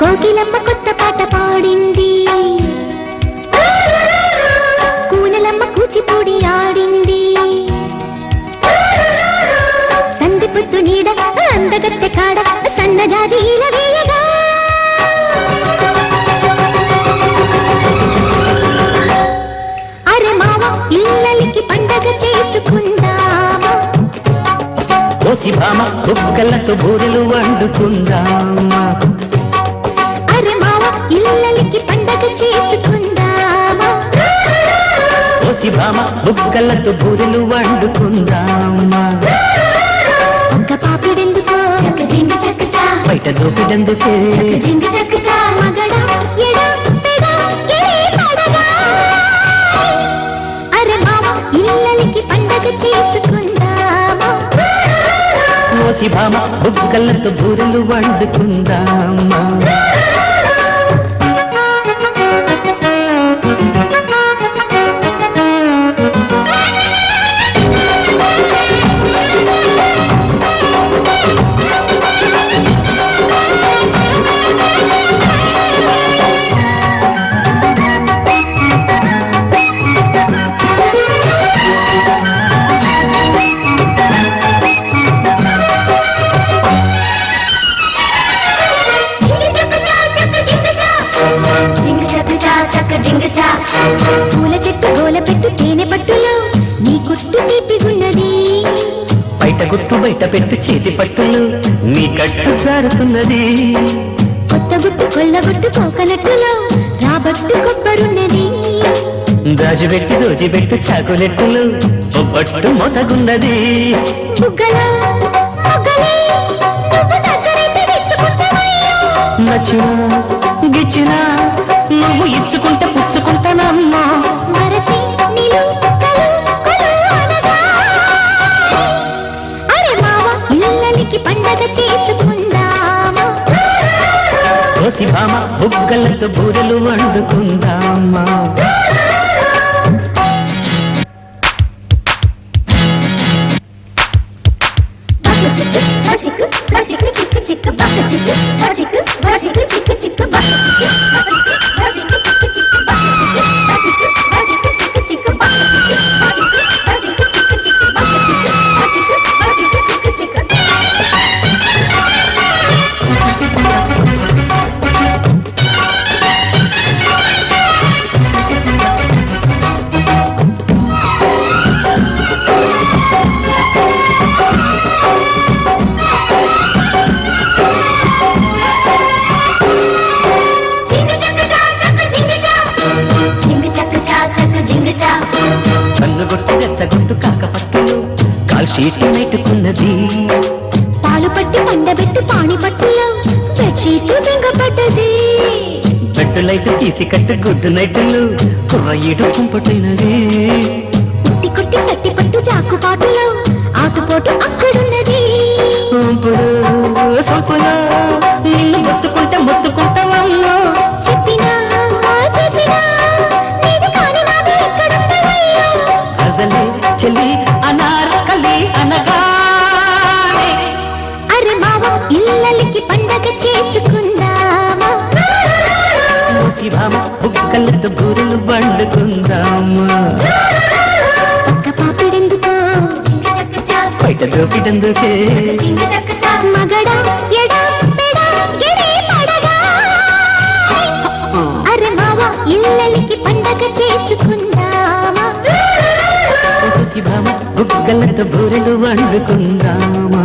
కోకిలమ్మ కొత్త పాట పాడింది. కూనలమ్మ కూచిపూడి ఆడింది. సంధి పుత్తు నీడ అందగత్తె కాడ సన్నజాజి వేయగా. అరే మావ ఇల్లలికి పండగ చేసుకుందామా ఓసి భామ కుక్కలతో బూరెలు వండుకుందామా? అరే మావ ఇల్లలికి పండగ చేసుకుందామా? ఓసి భామ బుక్కలతో బూరెలు వండుకుందామా? ఒక్క పాపిడెందుకో? చక్క జింగ చక్క చా. బయట దూపిడందుకే? ఓసి భామ బుక్కలతో బూరెలు వండుకుందామా? చా. పూల చెట్టు గోల పెట్టు తేనె పట్టులో నీ కుట్టు తీపిగున్నది బయట గుట్టు బయట పెట్టు చేతి పట్టులు నీ కట్టు జారుతున్నది. కొత్త గుట్టు కొల్లగొట్టు కోకనట్టులో రాబట్టు కొబ్బరున్నది. దాచిపెట్టి దోచిపెట్టు చాకులెట్టులు బొబ్బట్టు మొతగున్నది బుగ్గలో బుగ్గలే. నచ్చినా గిచ్చినా నువ్వు ఇచ్చుకుంటే ఇల్లలికి పండగ చేసుకుందామా? భామ బుగ్గలతో బూరెలు వండుకుందామా? షీట్ పాలు పట్టి పండబెట్టు పాణి పట్టులో బెడ్షీట్ బెంగపడ్డది బెట్టులైట్ తీసి కట్టు గుడ్డు నైటులు కుర్ర కుంపటైనది. కుట్టి కుట్టి కట్టి పట్టు జాకు పాటులో ఆటుపోటు అక్కడున్నది ఇల్లలికి పండగ చేసుకుందామా? బుక్కలతో బూరెలు వండుకుందామా ఒక్క పాపిడెందుకో? బయట చా మగడ ఎడ పెడ ఎడే పడగా? అరే మావ ఇల్లలికి పండగ చేసుకుందామా? భామ బుక్కలతో బూరెలు వండుకుందామా